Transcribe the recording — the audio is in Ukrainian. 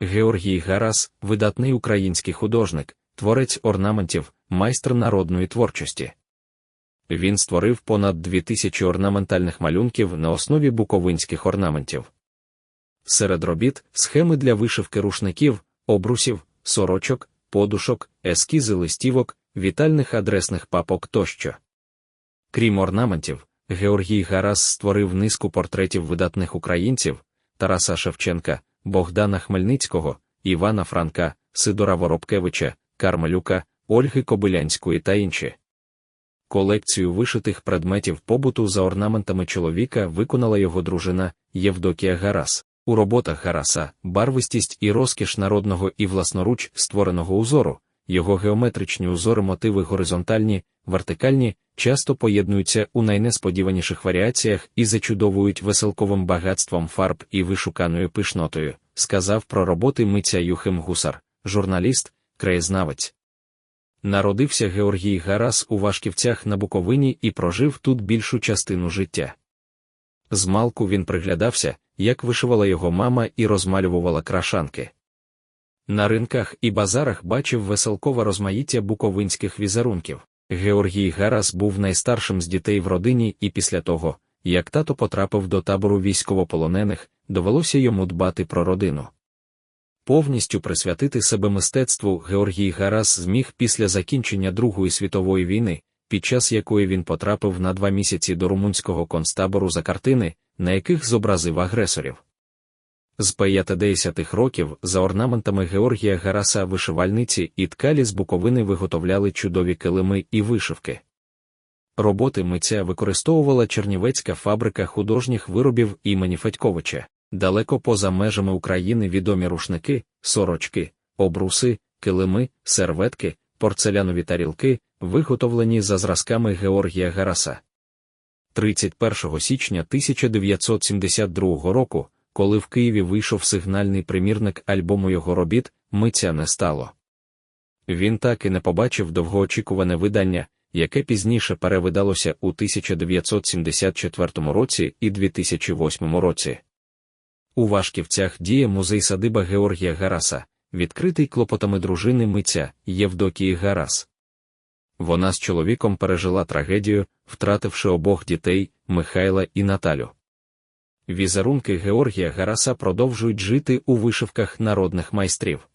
Георгій Гарас, видатний український художник, творець орнаментів, майстер народної творчості. Він створив понад 2000 орнаментальних малюнків на основі буковинських орнаментів. Серед робіт схеми для вишивки рушників, обрусів, сорочок, подушок, ескізи листівок, вітальних адресних папок тощо. Крім орнаментів, Георгій Гарас створив низку портретів видатних українців Тараса Шевченка, Богдана Хмельницького, Івана Франка, Сидора Воробкевича, Кармелюка, Ольги Кобилянської та інші. Колекцію вишитих предметів побуту за орнаментами чоловіка виконала його дружина Євдокія Гарас. У роботах Гараса барвистість і розкіш народного і власноруч створеного узору, його геометричні узори мотиви горизонтальні, вертикальні, часто поєднуються у найнесподіваніших варіаціях і зачудовують веселковим багатством фарб і вишуканою пишнотою, сказав про роботи митця Юхим Гусар, журналіст, краєзнавець. Народився Георгій Гарас у Вашківцях на Буковині і прожив тут більшу частину життя. Змалку він приглядався, як вишивала його мама і розмалювала крашанки. На ринках і базарах бачив веселкове розмаїття буковинських візерунків. Георгій Гарас був найстаршим з дітей в родині, і після того, як тато потрапив до табору військовополонених, довелося йому дбати про родину. Повністю присвятити себе мистецтву Георгій Гарас зміг після закінчення Другої світової війни, під час якої він потрапив на два місяці до румунського концтабору за картини, на яких зобразив агресорів. З 50 років за орнаментами Георгія Гараса вишивальниці і ткалі з Буковини виготовляли чудові килими і вишивки. Роботи митця використовувала Чернівецька фабрика художніх виробів імені Федьковича, далеко поза межами України відомі рушники, сорочки, обруси, килими, серветки, порцелянові тарілки, виготовлені за зразками Георгія Гараса. 31 січня 1972 року коли в Києві вийшов сигнальний примірник альбому його робіт, митця не стало. Він так і не побачив довгоочікуване видання, яке пізніше перевидалося у 1974 році і 2008 році. У Вашківцях діє музей садиба Георгія Гараса, відкритий клопотами дружини митця Євдокії Гарас. Вона з чоловіком пережила трагедію, втративши обох дітей Михайла і Наталю. Візерунки Георгія Гараса продовжують жити у вишивках народних майстрів.